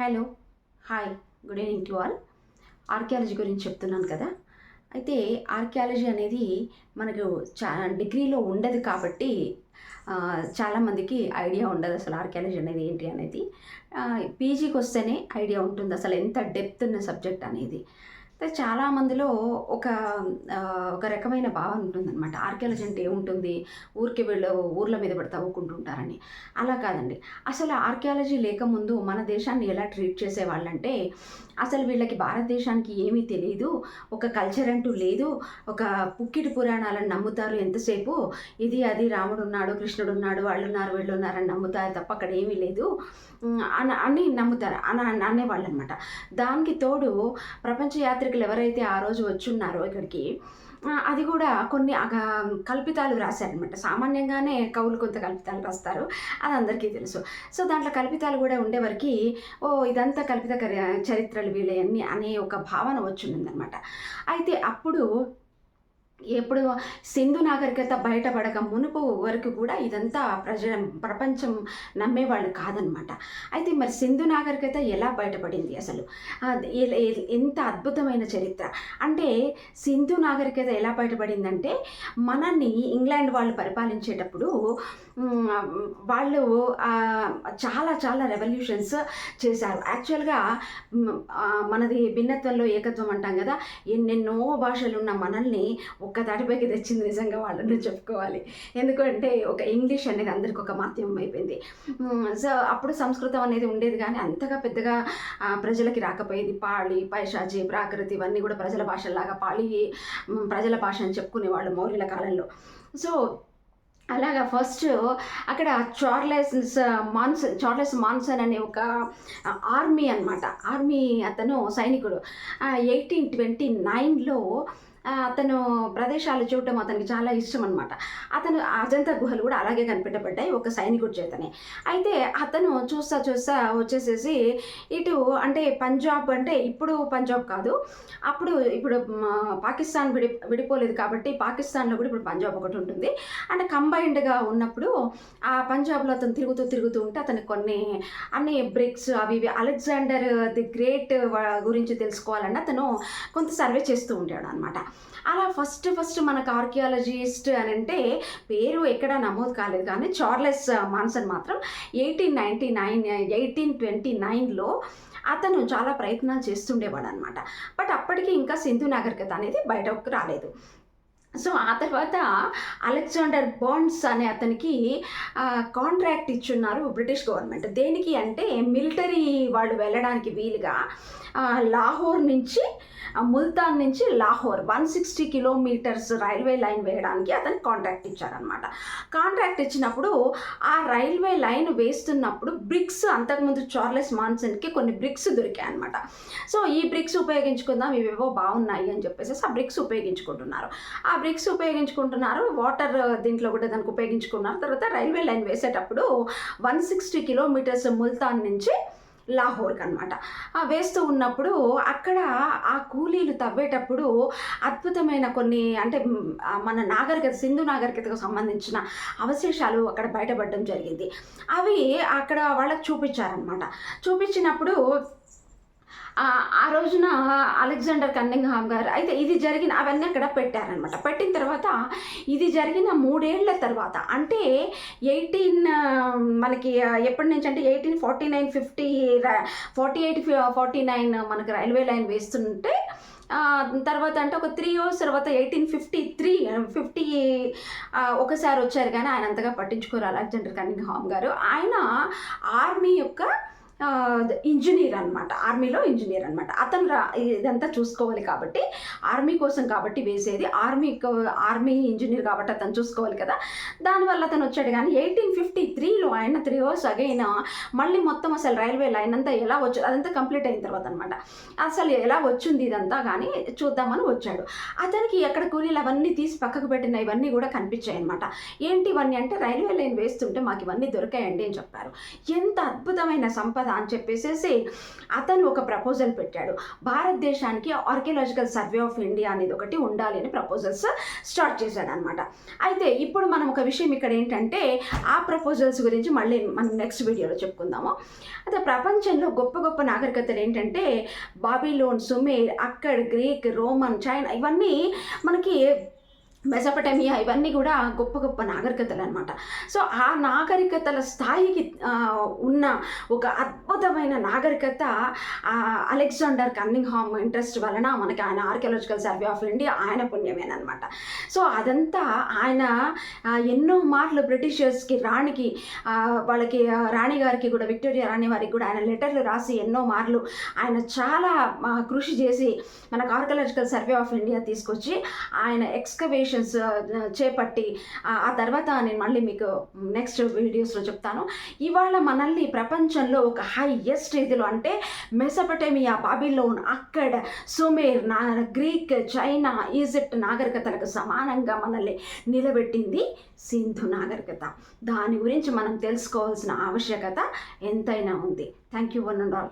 Hello hi good evening to all. Archaeology గురించి చెప్తున్నాను కదా. అయితే ఆర్కియాలజీ అనేది మనకు చా డిగ్రీలో ఉండదు కాబట్టి చాలామందికి ఐడియా ఉండదు అసలు ఆర్కియాలజీ అనేది ఏంటి అనేది. పీజీకి వస్తేనే ఐడియా ఉంటుంది అసలు ఎంత డెప్త్ ఉన్న సబ్జెక్ట్ అనేది. చాలామందిలో ఒక ఒక రకమైన భావన ఉంటుందన్నమాట. ఆర్కియాలజీ అంటే ఏముంటుంది? ఊరికి వీళ్ళు ఊర్ల మీద పడి తవ్వుకుంటుంటారని. అలా కాదండి. అసలు ఆర్కియాలజీ లేకముందు మన దేశాన్ని ఎలా ట్రీట్ చేసేవాళ్ళంటే అసలు వీళ్ళకి భారతదేశానికి ఏమీ తెలియదు ఒక కల్చర్ అంటూ లేదు. ఒక పుక్కిటి పురాణాలను నమ్ముతారు ఎంతసేపు? ఇది అది రాముడు ఉన్నాడు కృష్ణుడు ఉన్నాడు వాళ్ళు ఉన్నారు వీళ్ళు ఉన్నారని నమ్ముతారు తప్ప అక్కడ ఏమీ లేదు. అని అని నమ్ముతారు. అని అనేవాళ్ళు అనమాట దానికి తోడు ప్రపంచ యాత్రికులు ఎవరైతే ఆ రోజు వచ్చున్నారో ఇక్కడికి అది కూడా కొన్ని అగ- కల్పితాలు రాశారనమాట సామాన్యంగానే కవులు కొంత కల్పితాలు రాస్తారు. అది అందరికీ తెలుసు. సో దాంట్లో కల్పితాలు కూడా ఉండేవరకు ఓ ఇదంతా కల్పిత కరి- చరిత్రలు వీళ్ళయన్నీ అనే ఒక భావన వచ్చిందనమాట అయితే అప్పుడు ఎప్పుడు సింధు నాగరికత బయటపడక మునుపు వరకు కూడా ఇదంతా ప్రజ ప్రపంచం నమ్మేవాళ్ళు కాదనమాట. అయితే మరి సింధు నాగరికత ఎలా బయటపడింది అసలు? ఎంత అద్భుతమైన చరిత్ర. అంటే సింధు నాగరికత ఎలా బయటపడిందంటే మనల్ని ఇంగ్లాండ్ వాళ్ళు పరిపాలించేటప్పుడు వాళ్ళు చాలా చాలా రెవల్యూషన్స్ చేశారు. యాక్చువల్గా మనది భిన్నత్వంలో ఏకత్వం అంటాం కదా ఎన్నెన్నో భాషలు ఉన్న మనల్ని ఒక్క తాటిపైకి తెచ్చింది నిజంగా వాళ్ళని చెప్పుకోవాలి. ఎందుకంటే ఒక ఇంగ్లీష్ అనేది అందరికి ఒక మాధ్యమం అయిపోయింది. సో అప్పుడు సంస్కృతం అనేది ఉండేది కానీ అంతగా పెద్దగా ప్రజలకి రాకపోయేది. పాళి పైశాచి ప్రాకృతి ఇవన్నీ కూడా ప్రజల భాషలాగా పాళి ప్రజల భాష అని చెప్పుకునేవాళ్ళు మౌర్యుల కాలంలో. సో అలాగా ఫస్ట్ అక్కడ చార్లెస్ మాన్సన్ చార్లెస్ మాన్సన్ అనే ఒక ఆర్మీ అనమాట ఆర్మీ అతను సైనికుడు. ఎయిటీన్ ట్వంటీ నైన్లో అతను ప్రదేశాలు చూడటం అతనికి చాలా ఇష్టం అనమాట అతను అజంతా గుహలు కూడా అలాగే కనిపెట్టబడ్డాయి ఒక సైనికుడి చేతనే. అయితే అతను చూస్తా చూస్తా వచ్చేసేసి ఇటు అంటే పంజాబ్ అంటే ఇప్పుడు పంజాబ్ కాదు అప్పుడు ఇప్పుడు పాకిస్తాన్ విడి విడిపోలేదు కాబట్టి పాకిస్తాన్లో కూడా ఇప్పుడు పంజాబ్ ఒకటి ఉంటుంది. అంటే కంబైన్డ్గా ఉన్నప్పుడు ఆ పంజాబ్లో అతను తిరుగుతూ తిరుగుతూ ఉంటే అతను కొన్ని అన్ని బ్రిక్స్ అవి ఇవి అలెగ్జాండర్ ది గ్రేట్ గురించి తెలుసుకోవాలని అతను కొంత సర్వే చేస్తూ ఉంటాడు అనమాట అలా ఫస్ట్ ఫస్ట్ మనకు ఆర్కియాలజిస్ట్ అని అంటే పేరు ఎక్కడ నమోదు కాలేదు కానీ చార్లెస్ మాన్సన్ మాత్రం eighteen ninety nine eighteen twenty నైన్లో అతను చాలా ప్రయత్నాలు చేస్తుండేవాడు అనమాట బట్ అప్పటికి ఇంకా సింధు నాగరికత అనేది బయటకు రాలేదు. సో ఆ తర్వాత అలెగ్జాండర్ బాండ్స్ అనే అతనికి కాంట్రాక్ట్ ఇచ్చున్నారు బ్రిటిష్ గవర్నమెంట్. దేనికి అంటే మిలిటరీ వాళ్ళు వెళ్ళడానికి వీలుగా లాహోర్ నుంచి ముల్తాన్ నుంచి Lahore one sixty kilometres railway line వేయడానికి అతను కాంట్రాక్ట్ ఇచ్చారనమాట కాంట్రాక్ట్ ఇచ్చినప్పుడు ఆ రైల్వే లైన్ వేస్తున్నప్పుడు బ్రిక్స్ అంతకుముందు చార్లెస్ మాన్సన్కి కొన్ని బ్రిక్స్ దొరికాయి అనమాట సో ఈ బ్రిక్స్ ఉపయోగించుకుందాం ఇవేవో బాగున్నాయి అని చెప్పేసి ఆ బ్రిక్స్ ఉపయోగించుకుంటున్నారు. ఆ బ్రిక్స్ ఉపయోగించుకుంటున్నారు వాటర్ దీంట్లో కూడా దానికి ఉపయోగించుకున్నారు. తర్వాత రైల్వే లైన్ వేసేటప్పుడు వన్ సిక్స్టీ కిలోమీటర్స్ ముల్తాన్ నుంచి లాహోర్కి అనమాట వేస్తూ ఉన్నప్పుడు అక్కడ ఆ కూలీలు తవ్వేటప్పుడు అద్భుతమైన కొన్ని అంటే మన నాగరికత సింధు నాగరికతకు సంబంధించిన అవశేషాలు అక్కడ బయటపడడం జరిగింది. అవి అక్కడ వాళ్ళకి చూపించారనమాట చూపించినప్పుడు ఆ రోజున అలెగ్జాండర్ కన్నింగ్హామ్ గారు అయితే ఇది జరిగిన అవన్నీ అక్కడ పెట్టారనమాట పెట్టిన తర్వాత ఇది జరిగిన మూడేళ్ళ తర్వాత అంటే ఎయిటీన్ మనకి ఎప్పటి నుంచి అంటే eighteen forty nine fifty forty eight forty nine మనకి రైల్వే లైన్ వేస్తుంటే తర్వాత అంటే ఒక త్రీ ఇయర్స్ తర్వాత ఎయిటీన్ ఫిఫ్టీ త్రీ ఫిఫ్టీ ఒకసారి వచ్చారు కానీ ఆయన అంతగా పట్టించుకోరు అలెగ్జాండర్ కన్నింగ్హామ్ గారు. ఆయన ఆర్మీ యొక్క ఇంజనీర్ అనమాట ఆర్మీలో ఇంజనీర్ అనమాట అతను రా ఇదంతా చూసుకోవాలి కాబట్టి ఆర్మీ కోసం కాబట్టి వేసేది. ఆర్మీ ఆర్మీ ఇంజనీర్ కాబట్టి అతను చూసుకోవాలి కదా. దానివల్ల అతను వచ్చాడు కానీ ఎయిటీన్ ఫిఫ్టీ త్రీలో ఆయన త్రీ అవర్స్ అగైన్ మళ్ళీ మొత్తం అసలు రైల్వే లైన్ అంతా ఎలా వచ్చు అదంతా కంప్లీట్ అయిన తర్వాత అనమాట అసలు ఎలా వచ్చింది ఇదంతా కానీ చూద్దామని వచ్చాడు. అతనికి ఎక్కడ కూలీలు అవన్నీ తీసి పక్కకు పెట్టిన ఇవన్నీ కూడా కనిపించాయి అనమాట ఏంటి ఇవన్నీ అంటే రైల్వే లైన్ వేస్తుంటే మాకు ఇవన్నీ దొరికాయండి అని చెప్పారు. ఎంత అద్భుతమైన సంపద కదా అని చెప్పేసేసి అతను ఒక ప్రపోజల్ పెట్టాడు. భారతదేశానికి ఆర్కియలాజికల్ సర్వే ఆఫ్ ఇండియా అనేది ఒకటి ఉండాలి అని ప్రపోజల్స్ స్టార్ట్ చేశాడు అనమాట అయితే ఇప్పుడు మనం ఒక విషయం ఇక్కడ ఏంటంటే ఆ ప్రపోజల్స్ గురించి మళ్ళీ మనం నెక్స్ట్ వీడియోలో చెప్పుకుందాము. అయితే ప్రపంచంలో గొప్ప గొప్ప నాగరికతలు ఏంటంటే Babylon Sumer Akkad Greek Roman China ఇవన్నీ మనకి మెసపటమియా ఇవన్నీ కూడా గొప్ప గొప్ప నాగరికతలు అనమాట సో ఆ నాగరికతల స్థాయికి ఉన్న ఒక అద్భుతమైన నాగరికత ఆ, అలెగ్జాండర్ కన్నింగ్హామ్ ఇంట్రెస్ట్ వలన మనకి ఆయన ఆర్కియాలజికల్ సర్వే ఆఫ్ ఇండియా ఆయన పుణ్యమేనమాట సో అదంతా ఆయన ఎన్నో మార్లు బ్రిటిషర్స్కి రాణికి వాళ్ళకి రాణిగారికి రాణి గారికి కూడా విక్టోరియా రాణి వారికి కూడా ఆయన లెటర్లు రాసి ఎన్నో మార్లు ఆయన చాలా కృషి చేసి మనకు ఆర్కియాలజికల్ సర్వే ఆఫ్ ఇండియా తీసుకొచ్చి ఆయన ఎక్స్కవేషన్స్ uh, uh, చేపట్టి ఆ ఆ తర్వాత నేను మళ్ళీ మీకు నెక్స్ట్ వీడియోస్లో చెప్తాను. ఇవాళ మనల్ని ప్రపంచంలో ఒక హైయెస్ట్ ఇదిలో అంటే మెసపటేమియా బాబిలోన్ అక్కడ సుమేర్ నా గ్రీక్ చైనా ఈజిప్ట్ నాగరికతలకు సమానంగా మనల్ని నిలబెట్టింది సింధు నాగరికత. దాని గురించి మనం తెలుసుకోవాల్సిన ఆవశ్యకత ఎంతైనా ఉంది. Thank you one and all